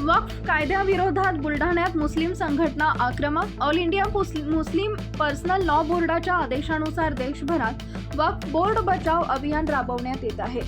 वक्फ कायद्याविरोधात बुलढाण्यात मुस्लिम संघटना आक्रमक all India Muslim personal law बोर्डाच्या आदेशानुसार देशभरात वक्फ बोर्ड बचाव अभियान राबवण्यात येत आहे.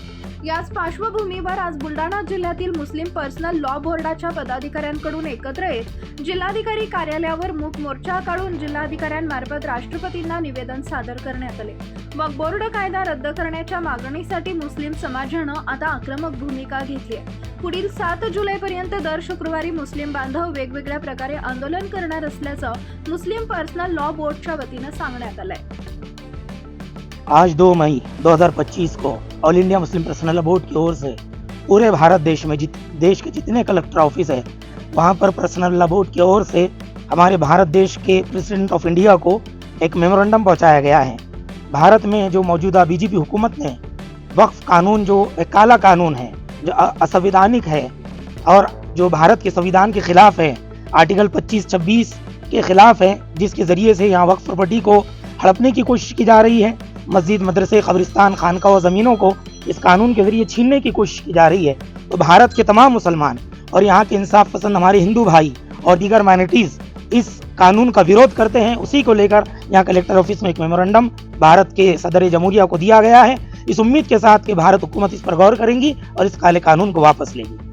याच पार्श्वभूमीवर आज बुलढाणा जिल्ह्यातील मुस्लिम पर्सनल लॉ बोर्डाच्या पदाधिकाऱ्यांकडून एकत्र येत जिल्हाधिकारी कार्यालयावर मूक मोर्चा काढून जिल्हाधिकाऱ्यांमार्फत राष्ट्रपतींना निवेदन सादर करण्यात आले. मग बोर्ड कायदा रद्द करण्याच्या मागणीसाठी मुस्लिम समाजानं आता आक्रमक भूमिका घेतली आहे. पुढील सात जुलैपर्यंत दर शुक्रवारी मुस्लिम बांधव वेगवेगळ्या प्रकारे आंदोलन करणार असल्याचं मुस्लिम पर्सनल लॉ बोर्डच्या वतीनं सांगण्यात आलंय. आज 2 मई 2025 को all India Muslim personal board की ओर से पूरे भारत देश में जित, देश के जितने कलेक्टर ऑफ़िस है, वहाँ पर पर्सनल बोर्ड की ओर से हमारे भारत देश के प्रेसिडेंट ऑफ़ इंडिया को एक मेमोरेंडम पहुँचाया गया है। भारत में जो मौजूदा बीजेपी हुकूमत ने वक्फ कानून, जो एक काला कानून है, जो असंवैधानिक है, और जो भारत के संविधान के खिलाफ है, आर्टिकल 25-26 के खिलाफ है, जिसके ज़रिए से यहाँ वक्फ प्रॉपर्टी को हड़पने की कोशिश की जा रही है मस्जिद, मदरसे, कब्रिस्तान खानका और ज़मीनों को इस कानून के ज़रिए छीनने की कोशिश की जा रही है। तो भारत के तमाम मुसलमान और यहाँ के इंसाफ पसंद हमारे हिंदू भाई और दीगर माइनॉरिटीज़ इस कानून का विरोध करते हैं, उसी को लेकर यहाँ कलेक्टर ऑफ़िस में एक मेमोरेंडम भारत के सदर जमहूरिया को दिया गया है। इस उम्मीद के साथ कि भारत हुकूमत इस पर गौर करेंगी और इस काले कानून को वापस लेगी।